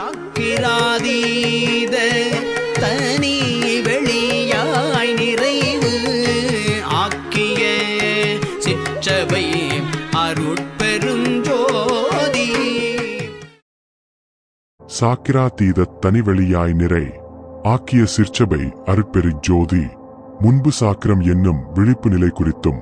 சாக்கிராதீத தனி வெளியாய் நிறைவு ஆக்கிய சிற்றவை அருட்பெருஞ்சோதி. சாக்கிராதீத தனிவெளியாய் நிறை ஆக்கிய சிற்சபை அருட்பெரு ஜோதி முன்பு சாக்கிரம் என்னும் விழிப்பு நிலை குறித்தும்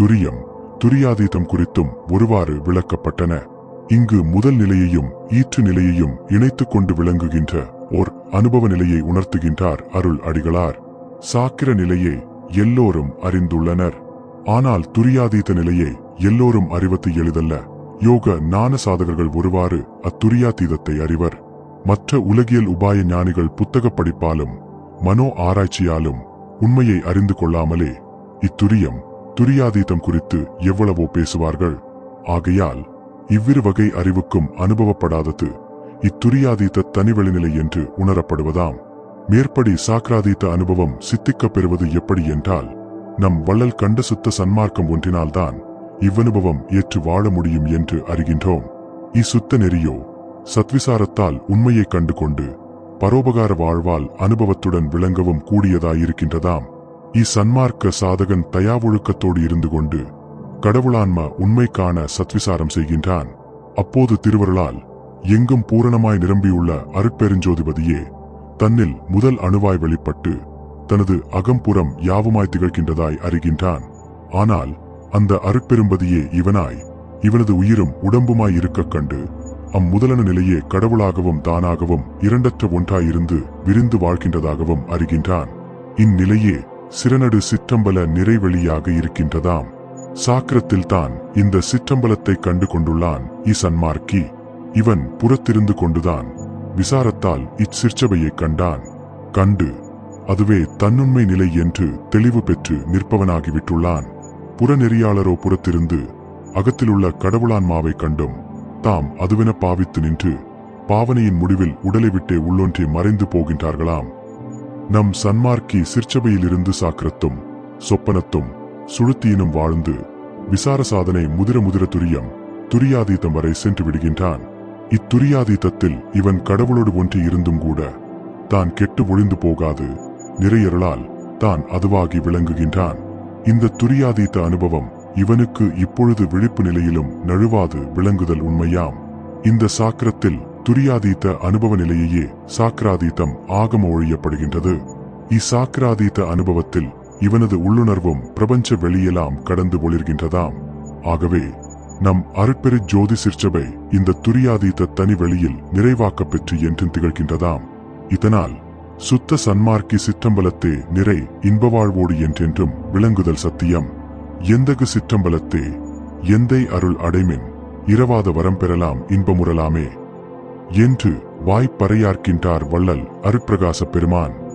துரியம் துரியாதீதம் குறித்தும் ஒருவாறு விளக்கப்பட்டன. இங்கு முதல் நிலையையும் ஈற்று நிலையையும் இணைத்துக் கொண்டு விளங்குகின்ற ஓர் அனுபவ நிலையை உணர்த்துகின்றார் அருள் அடிகளார். சாக்கிர நிலையை எல்லோரும் அறிந்துள்ளனர். ஆனால் துரியாதீத நிலையை எல்லோரும் அறிவது எளிதல்ல. யோக ஞான சாதகர்கள் ஒருவாறு அத்துரியாதீதத்தை அறிவர். மற்ற உலகியல் உபாய ஞானிகள் புத்தக படிப்பாலும் மனோ ஆராய்ச்சியாலும் உண்மையை அறிந்து கொள்ளாமலே இத்துரியம் துரியாதீதம் குறித்து எவ்வளவோ பேசுவார்கள். ஆகையால் இவ்விரு வகை அறிவுக்கும் அனுபவப்படாதது. இத்துரியாதீத்த தனிவெளிநிலை என்று உணரப்படுவதாம். மேற்படி சாக்ராதீத்த அனுபவம் சித்திக்கப் பெறுவது எப்படி என்றால் நம் வள்ளல் கண்ட சுத்த சன்மார்க்கம் ஒன்றினால்தான் இவ்வனுபவம் ஏற்று வாழ முடியும் என்று அறிகின்றோம். இசுத்த நெறியோ சத்விசாரத்தால் உண்மையை கண்டு கொண்டு பரோபகார வாழ்வால் அனுபவத்துடன் விளங்கவும் கூடியதாயிருக்கின்றதாம். சன்மார்க்க சாதகன் தயாவொழுக்கத்தோடு இருந்து கொண்டு கடவுளான்மா உண்மைக்கான சத்விசாரம் செய்கின்றான். அப்போது திருவருளால் எங்கும் பூரணமாய் நிரம்பியுள்ள அருட்பெருஞ்சோதிபதியே தன்னில் முதல் அணுவாய் வெளிப்பட்டு தனது அகம்புறம் யாவுமாய் திகழ்கின்றதாய் அறிகின்றான். ஆனால் அந்த அருட்பெரும்பதியே இவனாய் இவனது உயிரும் உடம்புமாய் இருக்கக் கண்டு அம்முதலன நிலையே கடவுளாகவும் தானாகவும் இரண்டற்ற ஒன்றாயிருந்து விரிந்து வாழ்கின்றதாகவும் அறிகின்றான். இந்நிலையே சிறநடு சிற்றம்பல நிறைவெளியாக இருக்கின்றதாம். சாக்கிரத்தில்தான் இந்த சிற்றம்பலத்தை கண்டு கொண்டுள்ளான் இசன்மார்க்கி இவன் புறத்திருந்து கொண்டுதான் விசாரத்தால் இச்சிற்சபையை கண்டான். கண்டு அதுவே தன்னுண்மை நிலை என்று தெளிவு பெற்று நிற்பவனாகிவிட்டுள்ளான். புறநெறியாளரோ புறத்திருந்து அகத்திலுள்ள கடவுளான்மாவை கண்டும் தாம் அதுவென பாவித்து நின்று பாவனையின் முடிவில் உடலை விட்டே உள்ளொன்றே மறைந்து போகின்றார்களாம். நம் சன்மார்க்கி சிற்சபையிலிருந்து சாக்கிரத்தும் சொப்பனத்தும் சுழுத்தியினும் வாழ்ந்து விசார சாதனை முதிர முதிர துரியம் துரியாதீத்தம் வரை சென்று விடுகின்றான். இத்துரியாதீத்தத்தில் இவன் கடவுளோடு ஒன்றி இருந்தும் கூட தான் கெட்டு ஒழிந்து போகாது. நிறையருளால் தான் அதுவாகி விளங்குகின்றான். இந்த துரியாதீத்த அனுபவம் இவனுக்கு இப்பொழுது விழிப்பு நிலையிலும் நழுவாது விளங்குதல் உண்மையாம். இந்த சாக்கிரத்தில் துரியாதீத்த அனுபவ நிலையையே சாக்கிராதீத்தம் ஆகம ஒழியப்படுகின்றது. இசாக்கிராதீத அனுபவத்தில் இவனது உள்ளுணர்வும் பிரபஞ்ச வெளியெல்லாம் கடந்து ஒளிர்கின்றதாம். ஆகவே நம் அருட்பெரு ஜோதி சிற்சபை இந்த துரியாதீத தனி வெளியில் நிறைவாக்க பெற்று என்றும் திகழ்கின்றதாம். இதனால் சுத்த சன்மார்க்கி சிற்றம்பலத்தே நிறை இன்ப வாழ்வோடு என்றென்றும் விளங்குதல் சத்தியம். எந்தகு சிற்றம்பலத்தே எந்தை அருள் அடைமின் இரவாத வரம் பெறலாம் இன்பமுறலாமே. என்று வாய்ப்பறையார்க்கின்றார் வள்ளல் அருட்பிரகாச பெருமான்.